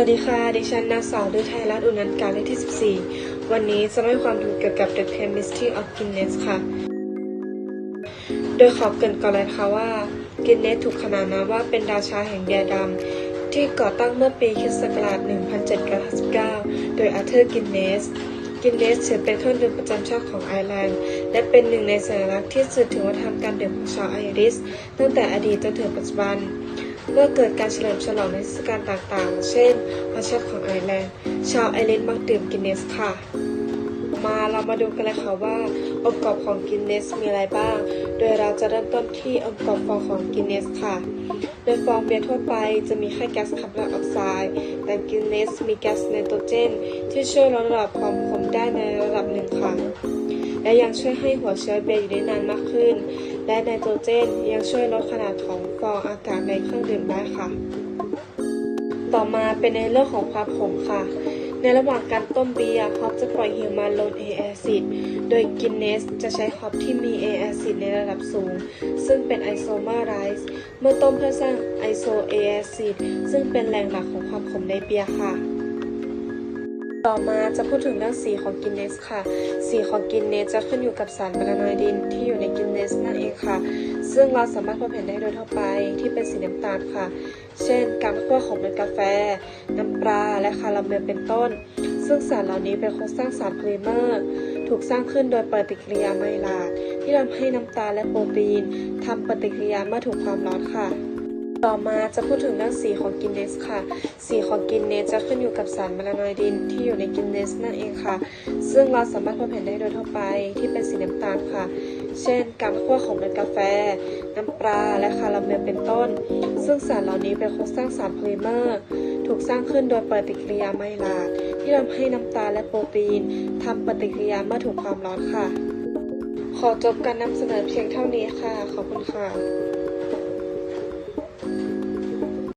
วัสดีค่ะ ดิฉันนางสาวฤทัยรัตน์อุนันการเลขที่ 14 วันนี้จะมาให้ความรู้เกี่ยวกับ The Chemistry of Guinness ค่ะ โดยขอเกินก่อนเลยค่ะว่า Guinness ถูกขนานนามว่าเป็นราชาแห่งเบียร์ดำที่ก่อตั้งเมื่อปีคริสต์ศักราช1759 โดยอาเธอร์กินเนส กินเนสถือเป็นเครื่องดื่มประจำชาติของไอร์แลนด์ และเป็นหนึ่งในสัญลักษณ์ที่สื่อถึงวัฒนธรรมการดื่มของชาวไอริส ตั้งแต่อดีตจนถึงปัจจุบัน เมื่อเกิดการเฉลิมฉลองในเทศกาลต่างๆ เช่นวันชาติของไอร์แลนด์ ชาวไอริสมักดื่มกินเนสค่ะ มาเรามาดูกันเลยค่ะว่าองค์ประกอบของกินเนสมีอะไรบ้าง โดยเราจะเริ่มต้นที่องค์ประกอบของกินเนสค่ะ โดยฟองเบียร์ทั่วไปจะมีแค่แก๊สคาร์บอนไดออกไซด์ แต่กินเนสมีแก๊สไนโตรเจน ที่ช่วยลดระดับความขมได้ในระดับหนึ่งค่ะ และยังช่วยให้หัวเชื้อเบียร์อยู่ได้นานมากขึ้น และไนโตรเจนยังช่วยลดขนาดของฟองอากาศในเครื่องดื่มได้ค่ะ ต่อมาเป็นในเรื่องของความขมค่ะ ในระหว่างการต้มเบียร์ฮอปจะปล่อยฮิวมาโลนเอแอซิดโดยกินเนสจะใช้ฮอปที่มีเอแอซิดในระดับสูง ซึ่งเป็นไอโซเมอร์ไรซ์เมื่อต้มเพื่อสร้างไอโซเอแอซิดซึ่งเป็นแหล่งหลักของความขมในเบียร์ค่ะ ต่อมาจะพูดถึงเรื่องสีของกินเนสค่ะ สีของกินเนสจะขึ้นอยู่กับสารบาลานอยดินที่อยู่ในกินเนสนั่นเองค่ะ ซึ่งเราสามารถพบเห็นได้โดยทั่วไปที่เป็นสีน้ำตาลค่ะ เช่น การคั่วของเมล็ดกาแฟ น้ำปลา และคาราเมลเป็นต้น ซึ่งสารเหล่านี้เป็นโครงสร้างสารพลิเมอร์ ถูกสร้างขึ้นโดยปฏิกิริยาไมลาดที่ทำให้น้ำตาลและโปรตีนทำปฏิกิริยาเมื่อถูกความร้อนค่ะ ต่อมาจะพูดถึงเรื่องสีของกินเนสค่ะ สีของกินเนสจะขึ้นอยู่กับสารบาลานอยดินที่อยู่ในกินเนสนั่นเองค่ะ ซึ่งเราสามารถพบเห็นได้โดยทั่วไปที่เป็นสีน้ำตาลค่ะ เช่น การคั่วของเมล็ดกาแฟ น้ำปลา และคาราเมลเป็นต้น ซึ่งสารเหล่านี้เป็นโครงสร้างสารโพลิเมอร์ ถูกสร้างขึ้นโดยปฏิกิริยาไมลาดที่ทำให้น้ำตาลและโปรตีนทำปฏิกิริยาเมื่อถูกความร้อนค่ะ ขอจบการนำเสนอเพียงเท่านี้ค่ะ ขอบคุณค่ะ